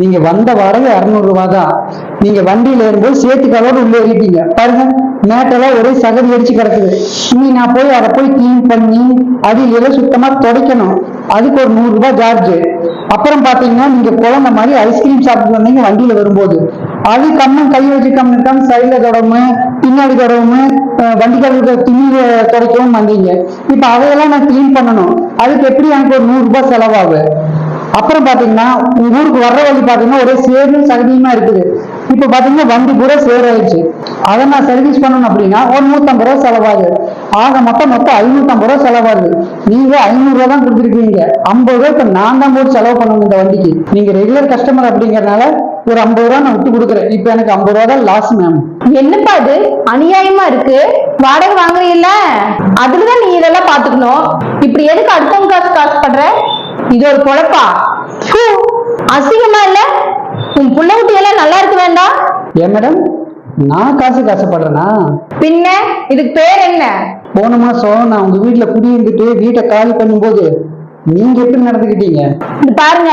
நீங்க வந்த வாடகை இரநூறுவா தான் நீங்க வண்டியில ஏறும்போது சேர்த்துக்காவோட உள்ள ஏறிட்டீங்க. பாருங்க மேட்டெல்லாம் ஒரே சகதி அடிச்சு கிடக்குது. இனி நான் போய் அதை போய் கிளீன் பண்ணி அது எல்லாம் சுத்தமா துடைக்கணும். அதுக்கு ஒரு நூறு ரூபாய் சார்ஜ் அப்புறம் பாத்தீங்கன்னா நீங்க குழந்தை மாதிரி ஐஸ்கிரீம் சாப்பிட்டு வந்தீங்க வண்டியில வரும்போது. அது கம்மன் கை வச்சு கம்மிட்டாம சைட்ல தொடவும் பின்னாடி தொடவும் வண்டிக்காரருக்கு துணி துடைக்கவும் வந்தீங்க. இப்ப அதையெல்லாம் நான் கிளீன் பண்ணணும். அதுக்கு எப்படி எனக்கு ஒரு நூறு ரூபாய் செலவாகும்? அப்புறம் பாத்தீங்கன்னா உங்க ஊருக்கு வர்ற வழி பாத்தீங்கன்னா ஒரே சேரும் சகதியுமா இருக்குது. இப்ப பாத்தீங்கன்னா வண்டி பூரா சேராயிடுச்சு அதை நான் சர்வீஸ் பண்ணணும் அப்படின்னா ஒரு நூத்தம்பது ரூபா செலவாகுது. ஆக மொத்தம் மொத்தம் ஐநூத்தம்பது ரூபா செலவாகுது. நீங்க ஐநூறு ரூபா தான் கொடுத்துருக்கீங்க. ஐம்பது ரூபா இப்ப நான் தான் போட்டு செலவு பண்ணணும் இந்த வண்டிக்கு. நீங்க ரெகுலர் கஸ்டமர் அப்படிங்கறதுனால ஒரு ஐம்பது ரூபா நான் விட்டு கொடுக்குறேன். இப்ப எனக்கு ஐம்பது ரூபா தான் லாஸ் மேம் என்னப்பா இது? அநியாயமா இருக்கு. வாடகை வாங்குறீல்ல? அதுலதான் நீ இதெல்லாம் பாத்துக்கணும். இப்படி எதுக்கு அடுத்தவங்க காசு காசு பண்ற? இது ஒரு பொழப்பா அசிங்கமா இல்ல? உன் புள்ள குட்டி எல்லாம் நல்லா இருக்க வேண்டாம் ஏன் மேடம் நான் காசு காசுப்படுறேனா? பின்ன இதுக்கு பேர் என்ன? போன மாசம் நான் உங்க வீட்டுல குடியிருந்துட்டு வீட்டை காலி பண்ணும்போது நீங்க எப்படி நடந்துக்கிட்டீங்க? இது பாருங்க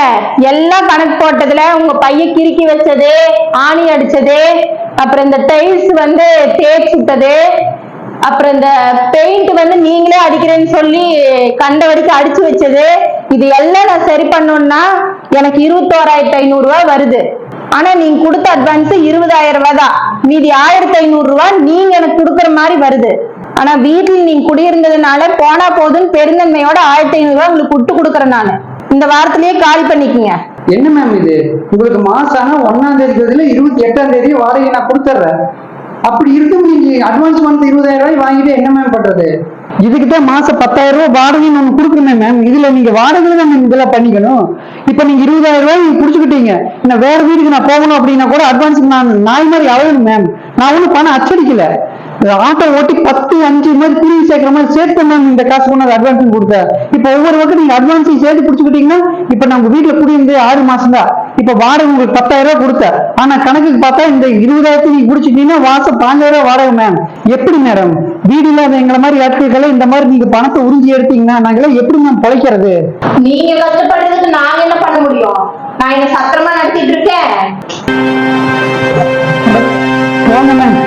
எல்லாம் கணக்கு போட்டதுல உங்க பையன் கிறுக்கி வச்சது ஆணி அடிச்சது அப்புறம் இந்த டைல்ஸ் வந்து தேய்ச்சி விட்டது அப்புறம் இந்த பெயிண்ட் வந்து நீங்களே அடிக்கிறேன்னு சொல்லி கண்ட வரைக்கும் அடிச்சு வச்சது. இது எல்லாம் நான் சரி பண்ணோம்னா எனக்கு இருபத்தோராயிரத்தி ஐநூறு ரூபாய் வருது. ஆனா நீங்க கொடுத்த அட்வான்ஸ் இருபதாயிரம் ரூபாய் தான். மீதி ஆயிரத்தி ஐநூறு ரூபாய் நீங்க எனக்கு கொடுக்குற மாதிரி வருது. ஆனா வீட்டில் நீங்க குடியிருந்ததுனால போனா போதுன்னு பெருந்தன்மையோட ஆயிரத்தி ஐநூறு ரூபாய் உங்களுக்கு விட்டு கொடுக்குறேன் நான். இந்த வாரத்திலேயே கால் பண்ணிக்கங்க. என்ன மேம் இது? உங்களுக்கு மாசம் ஆனா ஒன்னாம் தேதி இருபத்தி எட்டாம் தேதி வாடகை நான் கொடுத்துட்றேன் அப்படி இருக்கும் நீங்க அட்வான்ஸ் மந்த் இருபதாயிரம் ரூபாய் வாங்கிட்டு என்ன மேம் பண்றது? இதுக்கு தான் மாசம் பத்தாயிரம் ரூபாய் வாடகை நம்ம கொடுக்குறேன் மேம் இதுல நீங்க வாடகையில தான் மேம் இதெல்லாம் பண்ணிக்கணும். இப்போ நீங்க இருபதாயிரம் ரூபாய் நீங்க புடிச்சுக்கிட்டீங்க. இன்னும் வேற வீட்டுக்கு நான் போகணும் அப்படின்னா கூட அட்வான்ஸ் நான் நாய் மாதிரி அழகணும் மேம் நான் ஒன்றும் பணம் அச்சடிக்கல. ஆட்டோ ஓட்டி பத்து அஞ்சு மாதிரி குருவி சேர்க்கிற மாதிரி சேர்த்து மேம் இந்த காசு கொண்டு அட்வான்ஸ் கொடுத்தேன். இப்போ ஒவ்வொரு பக்கம் நீங்க அட்வான்ஸையும் சேர்த்து பிடிச்சிக்கிட்டீங்கன்னா இப்போ நம்ம வீட்டில் வீட்டுல குடியிருந்து ஆறு மாசம் தான் இப்போ வாடகை உங்களுக்கு பத்தாயிரம் ரூபாய் கொடுத்தேன். ஆனா கணக்குக்கு பார்த்தா இந்த இருபதாயிரத்தி நீங்க பிடிச்சிட்டீங்கன்னா மாசம் பாஞ்சாயிரம் ரூபாய் வாடகை மேம் எப்படி மேடம் வீடு இல்லாத எங்களை மாதிரி ஆட்களை இந்த மாதிரி நீங்க பணத்தை உறிஞ்சி எடுத்தீங்கன்னா நாங்களாம் எப்படி மேம் பிழைக்கிறது? நீங்க கஷ்டப்படுறதுக்கு நாங்க என்ன பண்ண முடியும்? நான் என்ன சத்திரமா நடத்திட்டு இருக்கேன். வாங்க மேம்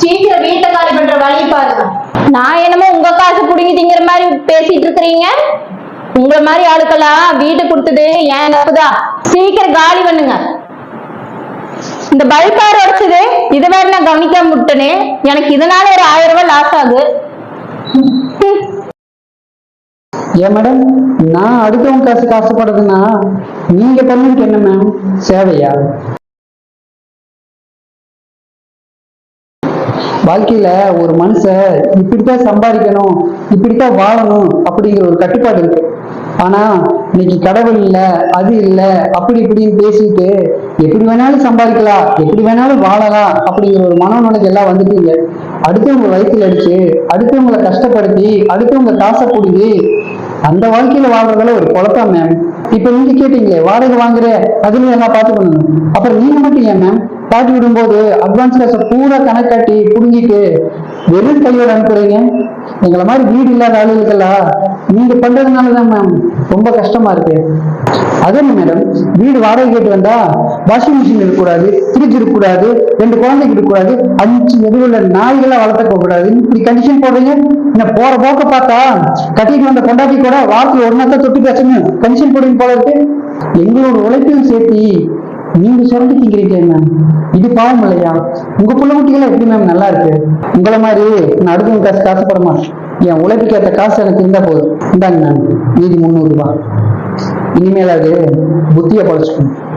சீக்கிரம் வீட்டை காலி பண்ற வழி பாருங்க. நான் என்னமோ உங்க காசு புடுங்கிட்டீங்கிற மாதிரி பேசிட்டு இருக்கிறீங்க? உங்களை மாதிரி ஆளுக்கெல்லாம் வீடு கொடுத்தது ஏன் தப்புதான் சீக்கிரம் காலி பண்ணுங்க. இந்த பல்பார் உடைச்சது இது வேற நான் கவனிக்காம முட்டனே எனக்கு இதனால ஒரு ஆயிரம் ரூபாய் லாஸ் ஆகுது. ஏன் மேடம் நான் அடுத்தவங்க காசு காசுப்படுறதுன்னா நீங்க பண்ணுக்கு என்ன மேம் சேவையா? வாழ்க்கையில ஒரு மனுஷன் இப்படித்தான் சம்பாதிக்கணும் இப்படித்தான் வாழணும் அப்படிங்கிற ஒரு கட்டுப்பாடு இருக்கு. ஆனா இன்னைக்கு கடவுள் இல்ல அது இல்ல அப்படி இப்படின்னு பேசிட்டு எப்படி வேணாலும் சம்பாதிக்கலாம் எப்படி வேணாலும் வாழலாம் அப்படிங்கிற ஒரு மனநுழைக்கு எல்லாம் வந்துட்டீங்க அடுத்தவங்க வயிற்றுல அடிச்சு அடுத்தவங்களை கஷ்டப்படுத்தி அடுத்தவங்க காசை பிடிங்கி அந்த வாழ்க்கையில வாழ்றதால ஒரு குழப்பம் மேம் இப்ப நீங்க கேட்டீங்களே வாடகை வாங்குற அதுலயும் எல்லாம் பார்த்து பண்ணணும் அப்புறம் நீங்க மட்டும் ஏன் மேம் பாட்டி விடும்போது அட்வான்ஸ் காசை பூரா கணக்காட்டி புடுங்கிட்டு வெறும் கையோட அனுப்புறீங்க? எங்களை மாதிரி வீடு இல்லாத ஆளுகளுக்கெல்லாம் நீங்க பண்றதுனால தான் மேம் ரொம்ப கஷ்டமா இருக்கு. அதே மேடம் வீடு வாடகை கேட்டு வந்தா வாஷிங் மிஷின் இருக்கக்கூடாது ஃப்ரிட்ஜ் இருக்கக்கூடாது ரெண்டு குழந்தைக்கு இருக்கக்கூடாது அஞ்சு எதுவுள்ள நாய்களை வளர்த்துக்க கூடாது. இப்படி கண்டிஷன் போடுறீங்க? என்ன போற போக்க பார்த்தா கட்டிட்டு வந்த கொண்டாட்டி கூட வாரத்தில் ஒரு நாள் தொட்டு பேசணும் கண்டிஷன் போடுங்க போல இருக்கு. எங்களோட உழைப்பையும் சேர்த்து நீங்க சொல்லிட்டு திங்கிறீங்க மேம் இது பாவம் இல்லையா? உங்க பிள்ளை குட்டிகளை எப்படி மேம் நல்லா இருக்கு? உங்களை மாதிரி நான் அடுத்தவங்க காசு காசுப்படமா என் உழைப்புக்கு ஏற்ற காசு எனக்கு இருந்தா போதும். இந்தாங்க நான். மீதி முந்நூறு ரூபாய். இனிமேல் அது புத்தியை பழச்சிக்கணும்